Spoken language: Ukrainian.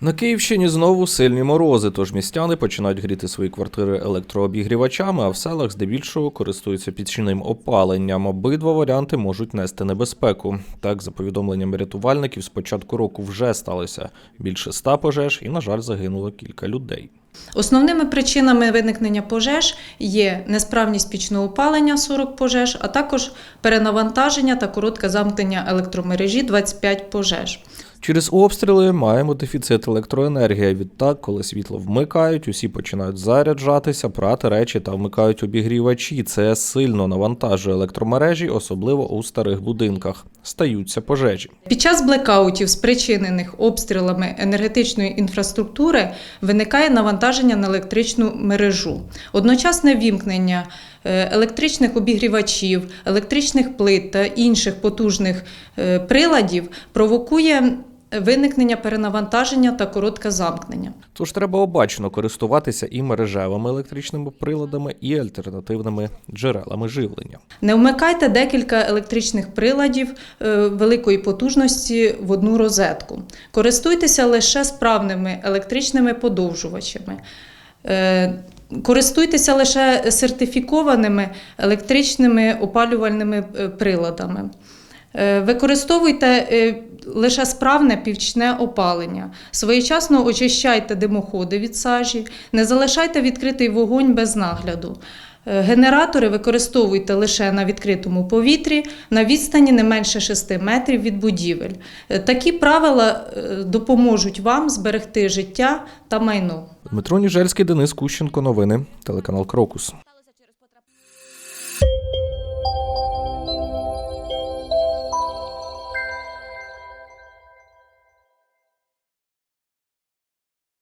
На Київщині знову сильні морози, тож містяни починають гріти свої квартири електрообігрівачами, а в селах здебільшого користуються пічним опаленням. Обидва варіанти можуть нести небезпеку. Так, за повідомленнями рятувальників, з початку року вже сталося більше ста пожеж і, на жаль, загинуло кілька людей. Основними причинами виникнення пожеж є несправність пічного опалення 40 пожеж, а також перенавантаження та коротке замкнення електромережі 25 пожеж. Через обстріли маємо дефіцит електроенергії. Відтак, коли світло вмикають, усі починають заряджатися, прати речі та вмикають обігрівачі. Це сильно навантажує електромережі, особливо у старих будинках. Стаються пожежі. Під час блекаутів, спричинених обстрілами енергетичної інфраструктури, виникає навантаження на електричну мережу. Одночасне вімкнення е, електричних обігрівачів, електричних плит та інших потужних е, приладів провокує виникнення перенавантаження та коротке замкнення. Тож треба обачно користуватися і мережевими електричними приладами, і альтернативними джерелами живлення. Не вмикайте декілька електричних приладів е, великої потужності в одну розетку. Користуйтеся лише справними електричними подовжувачами. Е, Користуйтеся лише сертифікованими електричними опалювальними е, приладами. Е, Використовуйте е, лише справне пічне опалення. Своєчасно очищайте димоходи від сажі, не залишайте відкритий вогонь без нагляду. Е, Генератори використовуйте лише на відкритому повітрі на відстані не менше 6 метрів від будівель. Такі правила допоможуть вам зберегти життя та майно. Дмитро Ніжельський, Денис Кущенко. Новини. Телеканал Крокус.